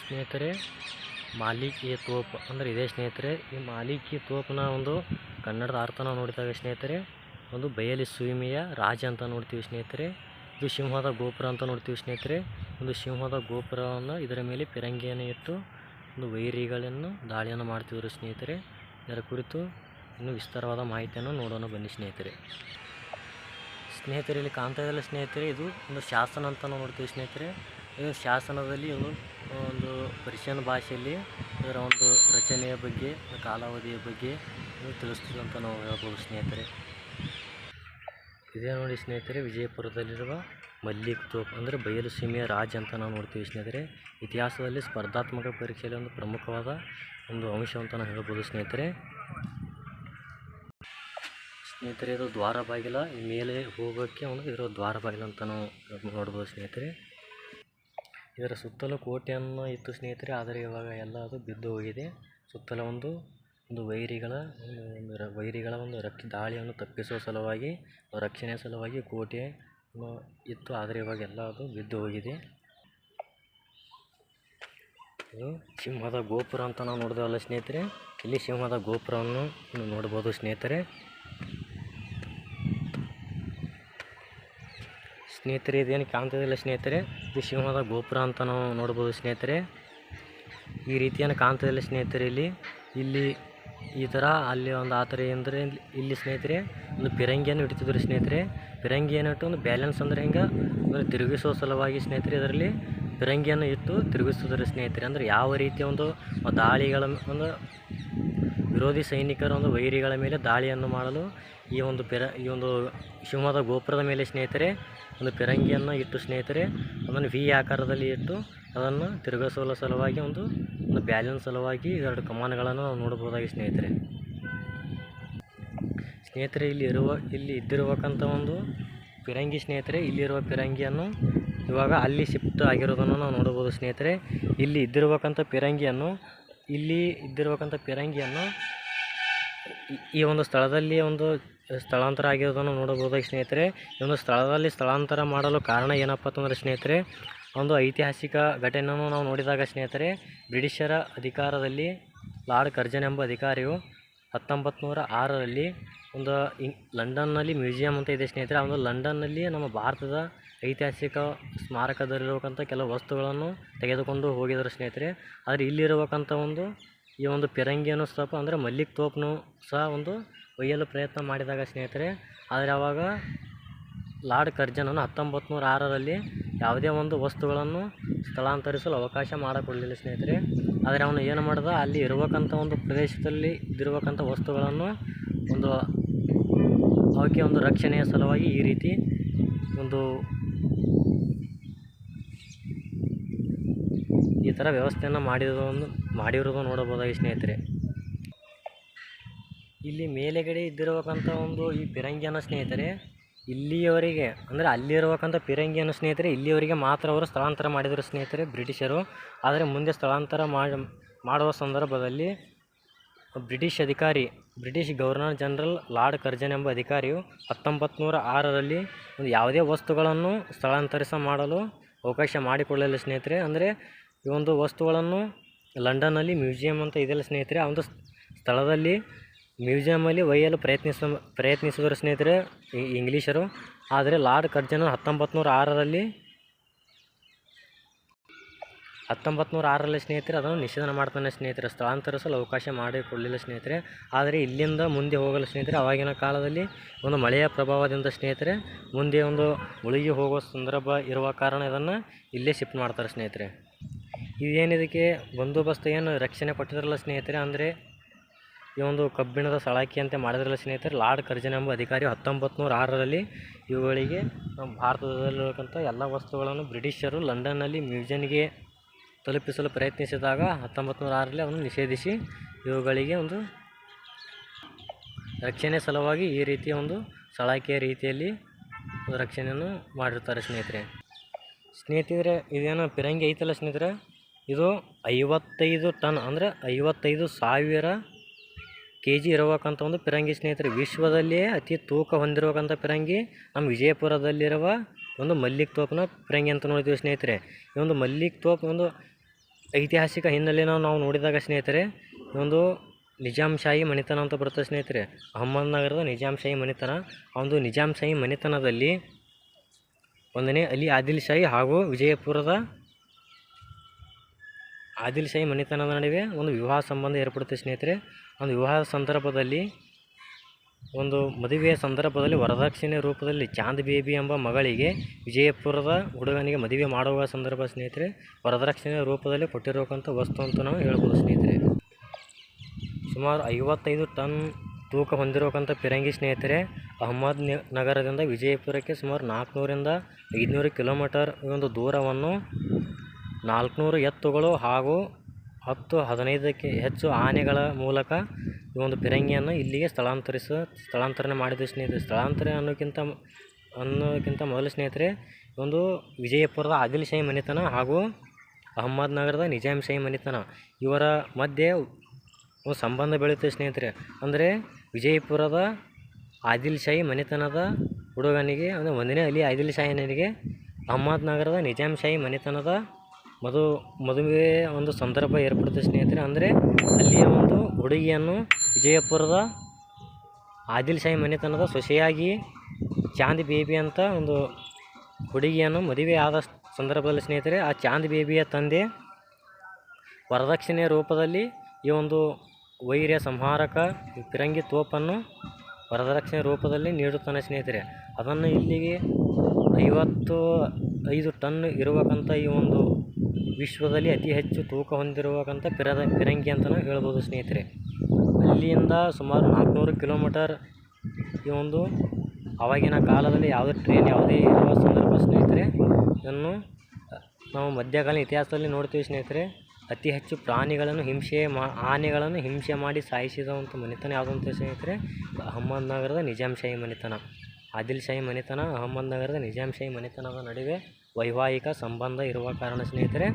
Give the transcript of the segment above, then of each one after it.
ಸ್ನೇಹಿತರೆ ಮಾಲೀಕಿಯ ತೋಪ್ ಅಂದರೆ ಇದೇ ಸ್ನೇಹಿತರೆ, ಈ ಮಾಲೀಕಿ ತೋಪನ ಒಂದು ಕನ್ನಡದ ಅರ್ಥನ ನೋಡಿದಾಗ ಸ್ನೇಹಿತರೆ, ಒಂದು ಬಯಲಿ ಸುಯಿಮೆಯ ರಾಜ ಅಂತ ನೋಡ್ತೀವಿ ಸ್ನೇಹಿತರೆ, ಇದು ಸಿಂಹದ ಗೋಪುರ ಅಂತ ನೋಡ್ತೀವಿ ಸ್ನೇಹಿತರೆ, ಒಂದು ಸಿಂಹದ ಗೋಪುರವನ್ನು ಇದರ ಮೇಲೆ ಪಿರಂಗಿಯನ್ನು ಇಟ್ಟು, ಒಂದು ವೈರಿಗಳನ್ನು, ದಾಳಿಯನ್ನು ಮಾಡ್ತಿದ್ರು ಸ್ನೇಹಿತರೆ. ಇದರ ಕುರಿತು ಇನ್ನೂ ವಿಸ್ತಾರವಾದ ಮಾಹಿತಿಯನ್ನು ನೋಡೋಣ ಬನ್ನಿ ಸ್ನೇಹಿತರೆ. ಸ್ನೇಹಿತರೆ, ಇಲ್ಲಿ ಕಾಣ್ತಾ ಇದೆಯಲ್ಲ ಸ್ನೇಹಿತರೆ, ಇದು ಒಂದು ಶಾಸನ ಅಂತ ನೋಡ್ತೀವಿ ಸ್ನೇಹಿತರೆ. ಇದು ಶಾಸನದಲ್ಲಿ ಇವನು ಒಂದು ಪರ್ಷಿಯನ್ ಭಾಷೆಯಲ್ಲಿ ಇದರ ಒಂದು ರಚನೆಯ ಬಗ್ಗೆ, ಕಾಲಾವಧಿಯ ಬಗ್ಗೆ ತಿಳಿಸ್ತೀವಿ ಅಂತ ನಾವು ಹೇಳ್ಬೋದು ಸ್ನೇಹಿತರೆ. ಇದೇ ನೋಡಿ ಸ್ನೇಹಿತರೆ, ವಿಜಯಪುರದಲ್ಲಿರುವ ಮಲ್ಲಿಕ್ ತೋಪ್ ಅಂದರೆ ಬಯಲು ಸೀಮೆಯ ರಾಜ ಅಂತ ನಾವು ನೋಡ್ತೀವಿ ಸ್ನೇಹಿತರೆ. ಇತಿಹಾಸದಲ್ಲಿ ಸ್ಪರ್ಧಾತ್ಮಕ ಪರೀಕ್ಷೆಯಲ್ಲಿ ಒಂದು ಪ್ರಮುಖವಾದ ಒಂದು ಅಂಶ ಅಂತ ನಾವು ಹೇಳ್ಬೋದು ಸ್ನೇಹಿತರೆ. ಸ್ನೇಹಿತರೆ, ಇದು ದ್ವಾರ ಬಾಗಿಲ ಮೇಲೆ ಹೋಗೋಕ್ಕೆ ಒಂದು ಇರೋ ದ್ವಾರ ಬಾಗಿಲ ಅಂತ ನಾವು ನೋಡ್ಬೋದು ಸ್ನೇಹಿತರೆ. ಇದರ ಸುತ್ತಲೂ ಕೋಟೆಯನ್ನು ಇತ್ತು ಸ್ನೇಹಿತರೆ, ಆದರೆ ಇವಾಗ ಎಲ್ಲ ಅದು ಬಿದ್ದು ಹೋಗಿದೆ. ಸುತ್ತಲ ಒಂದು ಒಂದು ವೈರಿಗಳ ರ- ವೈರಿಗಳ ಒಂದು ರಕ್ಷ, ದಾಳಿಯನ್ನು ತಪ್ಪಿಸುವ ಸಲುವಾಗಿ ರಕ್ಷಣೆ ಸಲುವಾಗಿ ಕೋಟೆ ಇತ್ತು, ಆದರೆ ಇವಾಗ ಎಲ್ಲ ಅದು ಬಿದ್ದು ಹೋಗಿದೆ. ಇದು ಸಿಂಹದ ಗೋಪುರ ಅಂತ ನಾವು ನೋಡಿದೆವಲ್ಲ ಸ್ನೇಹಿತರೆ. ಇಲ್ಲಿ ಸಿಂಹದ ಗೋಪುರವನ್ನು ನೋಡ್ಬೋದು ಸ್ನೇಹಿತರೆ. ಸ್ನೇಹಿತರೆ, ಇದೇನು ಕಾಂತದಲ್ಲಿ ಸ್ನೇಹಿತರೆ. ಇದು ಶಿವಮೊಗ್ಗ ಗೋಪುರ ಅಂತ ನಾವು ನೋಡ್ಬೋದು ಸ್ನೇಹಿತರೆ. ಈ ರೀತಿಯನ್ನು ಕಾಂತದಲ್ಲಿ ಸ್ನೇಹಿತರೆ ಇಲ್ಲಿ. ಇಲ್ಲಿ ಈ ಥರ ಅಲ್ಲಿ ಒಂದು ಆ ಥರ ಅಂದರೆ ಇಲ್ಲಿ ಸ್ನೇಹಿತರೆ, ಒಂದು ಪಿರಂಗಿಯನ್ನು ಇಡ್ತಿದ್ರು ಸ್ನೇಹಿತರೆ. ಪಿರಂಗಿ ಏನಿಟ್ಟು ಒಂದು ಬ್ಯಾಲೆನ್ಸ್ ಅಂದರೆ ಹಿಂಗೆ? ಅಂದರೆ ತಿರುಗಿಸೋ ಸಲುವಾಗಿ ಸ್ನೇಹಿತರೆ ಇದರಲ್ಲಿ ಪಿರಂಗಿಯನ್ನು ಇಟ್ಟು ತಿರುಗಿಸಿದ್ರು ಸ್ನೇಹಿತರೆ. ಅಂದರೆ ಯಾವ ರೀತಿಯ ಒಂದು ದಾಳಿಗಳ ಒಂದು ವಿರೋಧಿ ಸೈನಿಕರ ಒಂದು ವೈರಿಗಳ ಮೇಲೆ ದಾಳಿಯನ್ನು ಮಾಡಲು ಈ ಒಂದು ಪಿರ ಈ ಒಂದು ಶಿವಮೊಗ್ಗದ ಗೋಪುರದ ಮೇಲೆ ಸ್ನೇಹಿತರೆ, ಒಂದು ಪಿರಂಗಿಯನ್ನು ಇಟ್ಟು ಸ್ನೇಹಿತರೆ, ಅದನ್ನು ವಿ ಆಕಾರದಲ್ಲಿ ಇಟ್ಟು ಅದನ್ನು ತಿರುಗಿಸುವ ಸಲುವಾಗಿ ಒಂದು ಒಂದು ಬ್ಯಾಲೆನ್ಸ್ ಸಲುವಾಗಿ ಎರಡು ಕಮಾನುಗಳನ್ನು ನಾವು ನೋಡ್ಬೋದಾಗಿ ಸ್ನೇಹಿತರೆ. ಸ್ನೇಹಿತರೆ, ಇಲ್ಲಿ ಇರುವ, ಇಲ್ಲಿ ಇದ್ದಿರುವಕ್ಕಂಥ ಒಂದು ಪಿರಂಗಿ ಸ್ನೇಹಿತರೆ, ಇಲ್ಲಿರುವ ಪಿರಂಗಿಯನ್ನು ಇವಾಗ ಅಲ್ಲಿ ಶಿಫ್ಟ್ ಆಗಿರೋದನ್ನು ನಾವು ನೋಡ್ಬೋದು ಸ್ನೇಹಿತರೆ. ಇಲ್ಲಿ ಇದ್ದಿರುವಕ್ಕಂಥ ಪಿರಂಗಿಯನ್ನು ಇಲ್ಲಿ ಇದ್ದಿರಬೇಕಂತ ಪಿರಂಗಿಯನ್ನು ಈ- ಈ ಒಂದು ಸ್ಥಳದಲ್ಲಿ ಒಂದು ಸ್ಥಳಾಂತರ ಆಗಿರೋದನ್ನು ನೋಡಬಹುದಾಗಿ ಸ್ನೇಹಿತರೆ. ಈ ಒಂದು ಸ್ಥಳದಲ್ಲಿ ಸ್ಥಳಾಂತರ ಮಾಡಲು ಕಾರಣ ಏನಪ್ಪ ಅಂತಂದರೆ ಸ್ನೇಹಿತರೆ, ಒಂದು ಐತಿಹಾಸಿಕ ಘಟನೆಯನ್ನು ನಾವು ನೋಡಿದಾಗ ಸ್ನೇಹಿತರೆ, ಬ್ರಿಟಿಷರ ಅಧಿಕಾರದಲ್ಲಿ ಲಾರ್ಡ್ ಕರ್ಜನ್ ಎಂಬ ಅಧಿಕಾರಿಯು ಹತ್ತೊಂಬತ್ತು ನೂರ ಆರರಲ್ಲಿ ಒಂದು ಇಂಗ್ ಲಂಡನ್ನಲ್ಲಿ ಮ್ಯೂಸಿಯಂ ಅಂತ ಇದೆ ಸ್ನೇಹಿತರೆ, ಆ ಒಂದು ಲಂಡನ್ನಲ್ಲಿ ನಮ್ಮ ಭಾರತದ ಐತಿಹಾಸಿಕ ಸ್ಮಾರಕದಲ್ಲಿರುವಂಥ ಕೆಲವು ವಸ್ತುಗಳನ್ನು ತೆಗೆದುಕೊಂಡು ಹೋಗಿದರು ಸ್ನೇಹಿತರೆ. ಆದರೆ ಇಲ್ಲಿರಬೇಕಂತ ಒಂದು, ಈ ಒಂದು ಪಿರಂಗಿಯನ್ನು ಸ್ವಲ್ಪ ಅಂದರೆ ಮಲ್ಲಿಕ್ ತೋಪನು ಸಹ ಒಂದು ಒಯ್ಯಲು ಪ್ರಯತ್ನ ಮಾಡಿದಾಗ ಸ್ನೇಹಿತರೆ, ಆದರೆ ಅವಾಗ ಲಾರ್ಡ್ ಕರ್ಜನನ್ನು ಹತ್ತೊಂಬತ್ತು ನೂರ ಆರರಲ್ಲಿ ಯಾವುದೇ ಒಂದು ವಸ್ತುಗಳನ್ನು ಸ್ಥಳಾಂತರಿಸಲು ಅವಕಾಶ ಮಾಡಿಕೊಡಲಿಲ್ಲ ಸ್ನೇಹಿತರೆ. ಆದರೆ ಅವನು ಏನು ಮಾಡ್ದ? ಅಲ್ಲಿ ಇರಬೇಕಂತ ಒಂದು ಪ್ರದೇಶದಲ್ಲಿ ಇದ್ದಿರುವಕ್ಕಂಥ ವಸ್ತುಗಳನ್ನು ಒಂದು ಅವಕ್ಕೆ ಒಂದು ರಕ್ಷಣೆಯ ಸಲುವಾಗಿ ಈ ರೀತಿ ಒಂದು ಈ ಥರ ವ್ಯವಸ್ಥೆಯನ್ನು ಮಾಡಿರೋದನ್ನು ಮಾಡಿರೋದು ನೋಡಬಹುದಾಗಿ ಸ್ನೇಹಿತರೆ. ಇಲ್ಲಿ ಮೇಲೆಗಡೆ ಇದ್ದಿರುವಕ್ಕಂಥ ಒಂದು ಈ ಪಿರಂಗಿಯನ್ನು ಸ್ನೇಹಿತರೆ ಇಲ್ಲಿಯವರೆಗೆ, ಅಂದರೆ ಅಲ್ಲಿರುವಕ್ಕಂಥ ಪಿರಂಗಿಯನ್ನು ಸ್ನೇಹಿತರೆ, ಇಲ್ಲಿಯವರಿಗೆ ಮಾತ್ರ ಅವರು ಸ್ಥಳಾಂತರ ಮಾಡಿದರು ಸ್ನೇಹಿತರೆ, ಬ್ರಿಟಿಷರು. ಆದರೆ ಮುಂದೆ ಸ್ಥಳಾಂತರ ಮಾಡಿ, ಮಾಡುವ ಸಂದರ್ಭದಲ್ಲಿ ಬ್ರಿಟಿಷ್ ಅಧಿಕಾರಿ, British governor general Lord Curzon ಎಂಬ ಅಧಿಕಾರಿಯು ಹತ್ತೊಂಬತ್ತು ನೂರ ಆರರಲ್ಲಿ ಒಂದು ಯಾವುದೇ ವಸ್ತುಗಳನ್ನು ಸ್ಥಳಾಂತರಿಸ ಮಾಡಲು ಅವಕಾಶ ಮಾಡಿಕೊಳ್ಳಲಿಲ್ಲ ಸ್ನೇಹಿತರೆ. ಅಂದರೆ ಈ ಒಂದು ವಸ್ತುಗಳನ್ನು ಲಂಡನ್ನಲ್ಲಿ ಮ್ಯೂಸಿಯಂ ಅಂತ ಇದೆಯಲ್ಲ ಸ್ನೇಹಿತರೆ, ಆ ಒಂದು ಸ್ಥಳದಲ್ಲಿ ಮ್ಯೂಸಿಯಮಲ್ಲಿ ಒಯ್ಯಲು ಪ್ರಯತ್ನಿಸ, ಪ್ರಯತ್ನಿಸಿದರು ಸ್ನೇಹಿತರೆ ಇಂಗ್ಲೀಷರು. ಆದರೆ ಲಾರ್ಡ್ ಕರ್ಜನ್ ಹತ್ತೊಂಬತ್ತು ನೂರ ಆರರಲ್ಲಿ ಹತ್ತೊಂಬತ್ತು ನೂರ ಆರರಲ್ಲಿ ಸ್ನೇಹಿತರೆ, ಅದನ್ನು ನಿಷೇಧ ಮಾಡ್ತಾನೆ ಸ್ನೇಹಿತರೆ. ಸ್ಥಳಾಂತರಿಸಲು ಅವಕಾಶ ಮಾಡಿಕೊಡಲಿಲ್ಲ ಸ್ನೇಹಿತರೆ. ಆದರೆ ಇಲ್ಲಿಂದ ಮುಂದೆ ಹೋಗಲು ಸ್ನೇಹಿತರೆ ಆವಾಗಿನ ಕಾಲದಲ್ಲಿ ಒಂದು ಮಳೆಯ ಪ್ರಭಾವದಿಂದ ಸ್ನೇಹಿತರೆ, ಮುಂದೆ ಒಂದು ಮುಳುಗಿ ಹೋಗುವ ಸಂದರ್ಭ ಇರುವ ಕಾರಣ ಇದನ್ನು ಇಲ್ಲೇ ಶಿಫ್ಟ್ ಮಾಡ್ತಾರೆ ಸ್ನೇಹಿತರೆ. ಇದೇನಿದಕ್ಕೆ ಬಂದೋಬಸ್ತ್ ಏನು ರಕ್ಷಣೆ ಕೊಟ್ಟಿದ್ರಲ್ಲ ಸ್ನೇಹಿತರೆ, ಅಂದರೆ ಈ ಒಂದು ಕಬ್ಬಿಣದ ಅಂತ ಮಾಡಿದ್ರಲ್ಲ ಸ್ನೇಹಿತರೆ, ಲಾರ್ಡ್ ಕರ್ಜನ್ ಎಂಬ ಅಧಿಕಾರಿ ಹತ್ತೊಂಬತ್ತು ನೂರ ಆರರಲ್ಲಿ ಇವುಗಳಿಗೆ ಭಾರತದಲ್ಲಿರತಕ್ಕಂಥ ಎಲ್ಲ ವಸ್ತುಗಳನ್ನು ಬ್ರಿಟಿಷರು ಲಂಡನ್ನಲ್ಲಿ ಮ್ಯೂಸಿಯಂಗೆ ತಲುಪಿಸಲು ಪ್ರಯತ್ನಿಸಿದಾಗ ಹತ್ತೊಂಬತ್ತು ನೂರ ಆರರಲ್ಲಿ ಅವನ್ನು ನಿಷೇಧಿಸಿ ಇವುಗಳಿಗೆ ಒಂದು ರಕ್ಷಣೆ ಸಲುವಾಗಿ ಈ ರೀತಿಯ ಒಂದು ಸಲಾಕೆಯ ರೀತಿಯಲ್ಲಿ ರಕ್ಷಣೆಯನ್ನು ಮಾಡಿರ್ತಾರೆ ಸ್ನೇಹಿತರೆ. ಸ್ನೇಹಿತರೆ, ಇದೇನು ಪಿರಂಗಿ ಐತಲ್ಲ ಸ್ನೇಹಿತರೆ? ಇದು ಐವತ್ತೈದು ಟನ್, ಅಂದರೆ ಐವತ್ತೈದು ಸಾವಿರ ಕೆ ಜಿ ಇರುವಕ್ಕಂಥ ಒಂದು ಪಿರಂಗಿ ಸ್ನೇಹಿತರೆ ವಿಶ್ವದಲ್ಲಿಯೇ ಅತಿ ತೂಕ ಹೊಂದಿರಬೇಕಂತ ಪಿರಂಗಿ, ನಮ್ಮ ವಿಜಯಪುರದಲ್ಲಿರುವ ಒಂದು ಮಲ್ಲಿಕ್ ತೋಪನ ಪಿರಂಗಿ ಅಂತ ನೋಡ್ತೀವಿ ಸ್ನೇಹಿತರೆ. ಈ ಒಂದು ಮಲ್ಲಿಕ್ ತೋಪ್ ಒಂದು ಐತಿಹಾಸಿಕ ಹಿನ್ನೆಲೆಯನ್ನು ನಾವು ನೋಡಿದಾಗ ಸ್ನೇಹಿತರೆ ಒಂದು ನಿಜಾಂಶಾಹಿ ಮನೆತನ ಅಂತ ಬರುತ್ತೆ ಸ್ನೇಹಿತರೆ. ಅಹಮದ್ನಗರದ ನಿಜಾಂಶಾಹಿ ಮನೆತನ ಆ ಒಂದು ನಿಜಾಂಶಾಹಿ ಮನೆತನದಲ್ಲಿ ಒಂದನೇ ಅಲಿ ಆದಿಲ್ ಶಾಹಿ ಹಾಗೂ ವಿಜಯಪುರದ ಆದಿಲ್ ಶಾಹಿ ಮನೆತನದ ನಡುವೆ ಒಂದು ವಿವಾಹ ಸಂಬಂಧ ಏರ್ಪಡುತ್ತೆ ಸ್ನೇಹಿತರೆ. ಒಂದು ವಿವಾಹದ ಸಂದರ್ಭದಲ್ಲಿ, ಒಂದು ಮದುವೆಯ ಸಂದರ್ಭದಲ್ಲಿ ವರದಕ್ಷಿಣೆ ರೂಪದಲ್ಲಿ ಚಾಂದ್ ಬೇಬಿ ಎಂಬ ಮಗಳಿಗೆ ವಿಜಯಪುರದ ಹುಡುಗನಿಗೆ ಮದುವೆ ಮಾಡುವ ಸಂದರ್ಭ, ಸ್ನೇಹಿತರೆ, ವರದಕ್ಷಿಣೆ ರೂಪದಲ್ಲಿ ಕೊಟ್ಟಿರೋಕ್ಕಂಥ ವಸ್ತು ಅಂತ ನಾವು ಹೇಳ್ಬೋದು, ಸ್ನೇಹಿತರೆ. ಸುಮಾರು ಐವತ್ತೈದು ಟನ್ ತೂಕ ಹೊಂದಿರೋಕ್ಕಂಥ ಪಿರಂಗಿ, ಸ್ನೇಹಿತರೆ, ಅಹಮದ್ ನಗರದಿಂದ ವಿಜಯಪುರಕ್ಕೆ ಸುಮಾರು ನಾಲ್ಕುನೂರಿಂದ ಐದುನೂರು ಕಿಲೋಮೀಟರ್ ಒಂದು ದೂರವನ್ನು ನಾಲ್ಕುನೂರು ಎತ್ತುಗಳು ಹಾಗೂ ಹತ್ತು ಹದಿನೈದಕ್ಕೆ ಹೆಚ್ಚು ಆನೆಗಳ ಮೂಲಕ ಈ ಒಂದು ಫಿರಂಗಿಯನ್ನು ಇಲ್ಲಿಗೆ ಸ್ಥಳಾಂತರಿಸ ಸ್ಥಳಾಂತರಣೆ ಮಾಡಿದ ಸ್ನೇಹಿತರೆ. ಸ್ಥಳಾಂತರ ಅನ್ನೋಕ್ಕಿಂತ ಅನ್ನೋಕ್ಕಿಂತ ಮೊದಲು ಸ್ನೇಹಿತರೆ ಒಂದು ವಿಜಯಪುರದ ಆದಿಲ್ ಶಾಹಿ ಮನೆತನ ಹಾಗೂ ಅಹಮದ್ ನಗರದ ನಿಜಾಮ್ ಶಾಹಿ ಮನೆತನ ಇವರ ಮಧ್ಯೆ ಒಂದು ಸಂಬಂಧ ಬೆಳೆಯುತ್ತೆ ಸ್ನೇಹಿತರೆ. ಅಂದರೆ ವಿಜಯಪುರದ ಆದಿಲ್ ಶಾಹಿ ಮನೆತನದ ಹುಡುಗನಿಗೆ, ಅಂದರೆ ಒಂದನೇ ಅಲಿ ಆದಿಲ್ ಶಾಹಿನಿಗೆ ಅಹಮದ್ ನಗರದ ನಿಜಾಮ್ ಶಾಹಿ ಮನೆತನದ ಮದು, ಮದುವೆ ಒಂದು ಸಂದರ್ಭ ಏರ್ಪಡುತ್ತೆ ಸ್ನೇಹಿತರೆ. ಅಂದರೆ ಅಲ್ಲಿಯ ಒಂದು ಹುಡುಗಿಯನ್ನು ವಿಜಯಪುರದ ಆದಿಲ್ ಶಾಹಿ ಮನೆತನದ ಸೊಸೆಯಾಗಿ ಚಾಂದ್ ಬೇಬಿ ಅಂತ ಒಂದು ಹುಡುಗಿಯನ್ನು ಮದುವೆ ಆದ ಸಂದರ್ಭದಲ್ಲಿ ಸ್ನೇಹಿತರೆ, ಆ ಚಾಂದ್ ಬೇಬಿಯ ತಂದೆ ವರದಕ್ಷಿಣೆಯ ರೂಪದಲ್ಲಿ ಈ ಒಂದು ವೈರ್ಯ ಸಂಹಾರಕ ಫಿರಂಗಿ ತೋಪನ್ನು ವರದಕ್ಷಿಣೆ ರೂಪದಲ್ಲಿ ನೀಡುತ್ತಾನೆ ಸ್ನೇಹಿತರೆ. ಅದನ್ನು ಇಲ್ಲಿಗೆ ಐವತ್ತು ಐದು ಟನ್ ಇರಬೇಕಂತ ಈ ಒಂದು ವಿಶ್ವದಲ್ಲಿ ಅತಿ ಹೆಚ್ಚು ತೂಕ ಹೊಂದಿರುವಕ್ಕಂಥ ಪಿರದ ಪಿರಂಗಿ ಅಂತಲೂ ಹೇಳ್ಬೋದು ಸ್ನೇಹಿತರೆ. ಅಲ್ಲಿಂದ ಸುಮಾರು ನಾಲ್ಕುನೂರು ಕಿಲೋಮೀಟರ್ ಈ ಒಂದು ಆವಾಗಿನ ಕಾಲದಲ್ಲಿ ಯಾವುದೇ ಟ್ರೈನ್ ಯಾವುದೇ ಇರುವ ಸಂದರ್ಭ ಸ್ನೇಹಿತರೆ, ಇದನ್ನು ನಾವು ಮಧ್ಯಕಾಲೀನ ಇತಿಹಾಸದಲ್ಲಿ ನೋಡ್ತೀವಿ ಸ್ನೇಹಿತರೆ. ಅತಿ ಹೆಚ್ಚು ಪ್ರಾಣಿಗಳನ್ನು ಹಿಂಸೆ ಮಾ, ಆನೆಗಳನ್ನು ಹಿಂಸೆ ಮಾಡಿ ಸಾಯಿಸಿದಂಥ ಮನೆತನ ಯಾವುದಂತ ಸ್ನೇಹಿತರೆ? ಅಹಮದ್ ನಗರದ ನಿಜಾಮ್ ಶಾಹಿ ಮನೆತನ. ಆದಿಲ್ ಶಾಹಿ ಮನೆತನ, ಅಹಮದ್ ನಗರದ ನಿಜಾಮ್ ಶಾಹಿ ಮನೆತನದ ನಡುವೆ ವೈವಾಹಿಕ ಸಂಬಂಧ ಇರುವ ಕಾರಣ ಸ್ನೇಹಿತರೆ,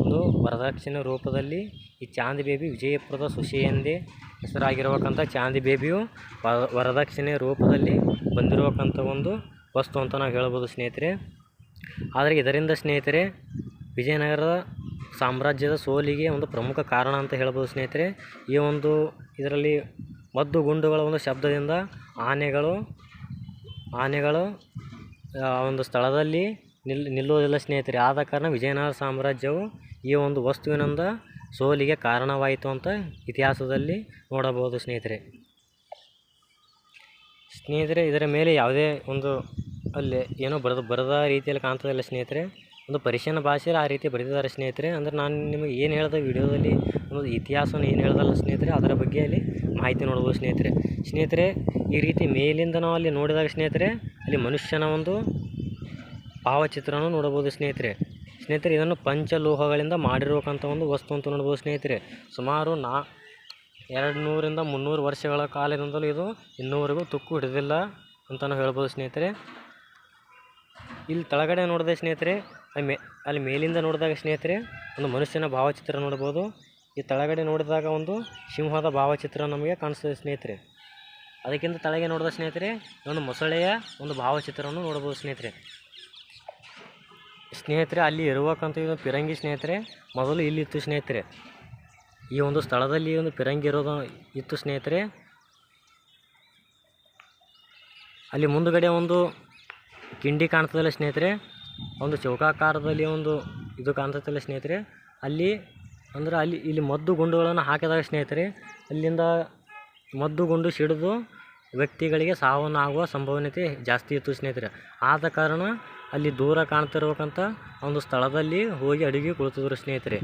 ಒಂದು ವರದಕ್ಷಿಣೆ ರೂಪದಲ್ಲಿ ಈ ಚಾಂದಿ ಬೇಬಿ ವಿಜಯಪುರದ ಸುಶಿ ಎಂದೇ ಹೆಸರಾಗಿರುವಕ್ಕಂಥ ಚಾಂದಿ ಬೇಬಿಯು ವರದಕ್ಷಿಣೆ ರೂಪದಲ್ಲಿ ಬಂದಿರುವಕ್ಕಂಥ ಒಂದು ವಸ್ತು ಅಂತ ನಾವು ಹೇಳ್ಬೋದು ಸ್ನೇಹಿತರೆ. ಆದರೆ ಇದರಿಂದ ಸ್ನೇಹಿತರೆ, ವಿಜಯನಗರದ ಸಾಮ್ರಾಜ್ಯದ ಸೋಲಿಗೆ ಒಂದು ಪ್ರಮುಖ ಕಾರಣ ಅಂತ ಹೇಳ್ಬೋದು ಸ್ನೇಹಿತರೆ. ಈ ಒಂದು ಇದರಲ್ಲಿ ಮದ್ದು ಗುಂಡುಗಳ ಒಂದು ಶಬ್ದದಿಂದ ಆನೆಗಳು ಆನೆಗಳು, ಆ, ಒಂದು ಸ್ಥಳದಲ್ಲಿ ನಿಲ್ ನಿಲ್ಲುವುದಿಲ್ಲ ಸ್ನೇಹಿತರೆ. ಆದ ಕಾರಣ ವಿಜಯನಗರ ಸಾಮ್ರಾಜ್ಯವು ಈ ಒಂದು ವಸ್ತುವಿನಿಂದ ಸೋಲಿಗೆ ಕಾರಣವಾಯಿತು ಅಂತ ಇತಿಹಾಸದಲ್ಲಿ ನೋಡಬಹುದು ಸ್ನೇಹಿತರೆ. ಸ್ನೇಹಿತರೆ, ಇದರ ಮೇಲೆ ಯಾವುದೇ ಒಂದು ಅಲ್ಲಿ ಏನೋ ಬರೆದ ಬರದ ರೀತಿಯಲ್ಲಿ ಕಾಣ್ತದಿಲ್ಲ ಸ್ನೇಹಿತರೆ. ಒಂದು ಪರ್ಷಿಯನ್ ಭಾಷೆಯಲ್ಲಿ ಆ ರೀತಿ ಬರೆದಿದ್ದಾರೆ ಸ್ನೇಹಿತರೆ. ಅಂದರೆ ನಾನು ನಿಮಗೆ ಏನು ಹೇಳಿದೆ ವಿಡಿಯೋದಲ್ಲಿ ಒಂದು ಇತಿಹಾಸವನ್ನು ಏನು ಹೇಳ್ದಲ್ಲ ಸ್ನೇಹಿತರೆ, ಅದರ ಬಗ್ಗೆ ಅಲ್ಲಿ ಮಾಹಿತಿ ನೋಡ್ಬೋದು ಸ್ನೇಹಿತರೆ. ಸ್ನೇಹಿತರೆ, ಈ ರೀತಿ ಮೇಲಿಂದ ನಾವು ಅಲ್ಲಿ ನೋಡಿದಾಗ ಸ್ನೇಹಿತರೆ, ಅಲ್ಲಿ ಮನುಷ್ಯನ ಒಂದು ಭಾವಚಿತ್ರವನ್ನು ನೋಡಬಹುದು ಸ್ನೇಹಿತರೆ. ಸ್ನೇಹಿತರೆ, ಇದನ್ನು ಪಂಚಲೋಹಗಳಿಂದ ಮಾಡಿರುವಂಥ ಒಂದು ವಸ್ತು ಅಂತ ನೋಡ್ಬೋದು ಸ್ನೇಹಿತರೆ. ಸುಮಾರು ನಾ ಎರಡು ನೂರಿಂದ ಮುನ್ನೂರು ವರ್ಷಗಳ ಕಾಲದಿಂದಲೂ ಇದು ಇನ್ನೂವರೆಗೂ ತುಕ್ಕು ಹಿಡಿದಿಲ್ಲ ಅಂತಲೂ ಹೇಳ್ಬೋದು ಸ್ನೇಹಿತರೆ. ಇಲ್ಲಿ ತಳಗಡೆ ನೋಡಿದೆ ಸ್ನೇಹಿತರೆ, ಅಲ್ಲಿ ಮೇ, ಅಲ್ಲಿ ಮೇಲಿಂದ ನೋಡಿದಾಗ ಸ್ನೇಹಿತರೆ, ಒಂದು ಮನುಷ್ಯನ ಭಾವಚಿತ್ರ ನೋಡ್ಬೋದು ಈ ತಳಗಡೆ ನೋಡಿದಾಗ ಒಂದು ಸಿಂಹದ ಭಾವಚಿತ್ರ ನಮಗೆ ಕಾಣಿಸ್ತದೆ ಸ್ನೇಹಿತರೆ. ಅದಕ್ಕಿಂತ ತಳಗೆ ನೋಡಿದ ಸ್ನೇಹಿತರೆ ಒಂದು ಮೊಸಳೆಯ ಒಂದು ಭಾವಚಿತ್ರವನ್ನು ನೋಡ್ಬೋದು ಸ್ನೇಹಿತರೆ. ಸ್ನೇಹಿತರೆ, ಅಲ್ಲಿ ಇರುವಕ್ಕಂಥ ಇದು ಪಿರಂಗಿ ಸ್ನೇಹಿತರೆ. ಮೊದಲು ಇಲ್ಲಿತ್ತು ಸ್ನೇಹಿತರೆ. ಈ ಒಂದು ಸ್ಥಳದಲ್ಲಿ ಒಂದು ಪಿರಂಗಿ ಇರೋದು ಇತ್ತು ಸ್ನೇಹಿತರೆ. ಅಲ್ಲಿ ಮುಂದುಗಡೆ ಒಂದು ಕಿಂಡಿ ಕಾಣ್ತದಲ್ಲ ಸ್ನೇಹಿತರೆ. ಒಂದು ಚೌಕಾಕಾರದಲ್ಲಿ ಒಂದು ಇದು ಕಾಣ್ತದಲ್ಲ ಸ್ನೇಹಿತರೆ. ಅಲ್ಲಿ ಅಂದ್ರೆ ಅಲ್ಲಿ ಇಲ್ಲಿ ಮದ್ದು ಗುಂಡುಗಳನ್ನು ಹಾಕಿದಾಗ ಸ್ನೇಹಿತರೆ, ಅಲ್ಲಿಂದ ಮದ್ದು ಗುಂಡು ಸಿಡಿದು ವ್ಯಕ್ತಿಗಳಿಗೆ ಸಾವನ್ನಾಗುವ ಸಂಭವನೀಯತೆ ಜಾಸ್ತಿ ಇತ್ತು ಸ್ನೇಹಿತರೆ. ಆದ ಕಾರಣ ಅಲ್ಲಿ ದೂರ ಕಾಣ್ತಿರ್ಬೇಕಂತ ಒಂದು ಸ್ಥಳದಲ್ಲಿ ಹೋಗಿ ಅಡುಗೆ ಕುಳಿತಿದ್ರು ಸ್ನೇಹಿತರೆ.